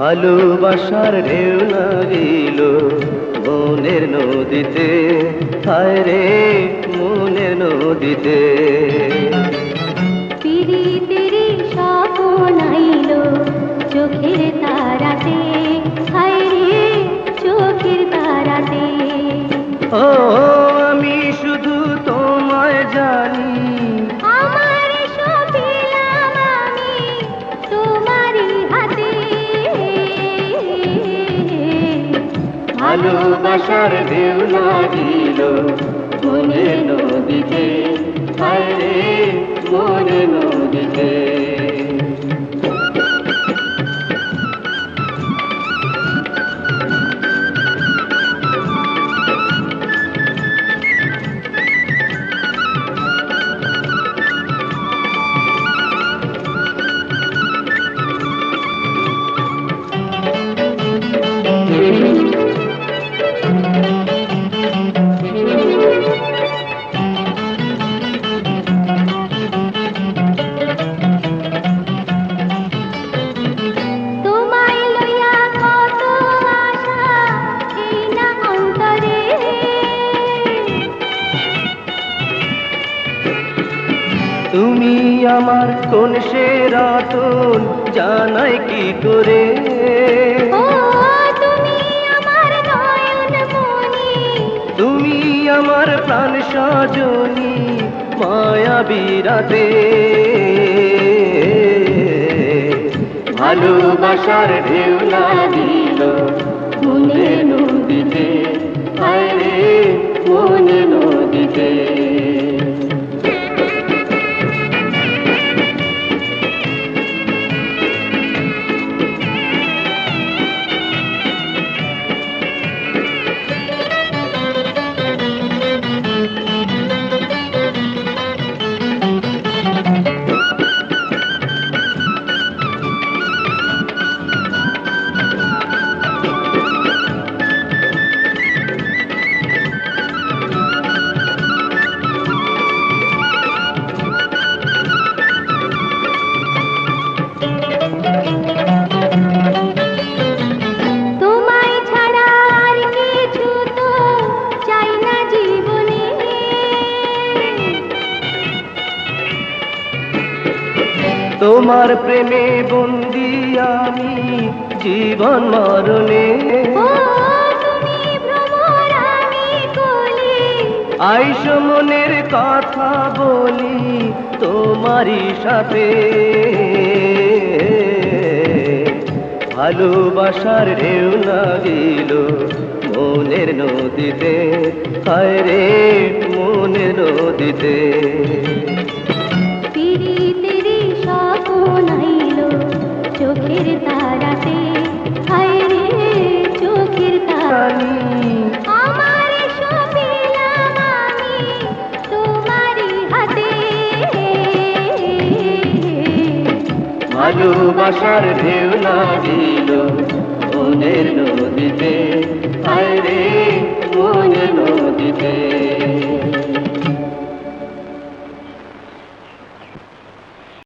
ভালোবাসার ঢেউ লাগিল। মনের নদীতে হায় রে মনের নদীতে। ভালোবাসার ঢেউ লাগিল মনের নদীতে তুমি আমার কোন সে রাতন জানাই কি করে? তুমি আমার প্রাণ সজনী মায়া বিরাতে। ভালোবাসার ঢেউ লাগিল তোমার প্রেমে বন্দি আমি জীবন মরণে। আইস মনের কথা বলি তোমারই সাথে। ভালোবাসার ঢেউ লাগিল মনের নদীতে। হায় রে মনের নদীতে। ভালোবাসার ঢেউ লাগিল মনের নদীতে আরে মনের নদীতে।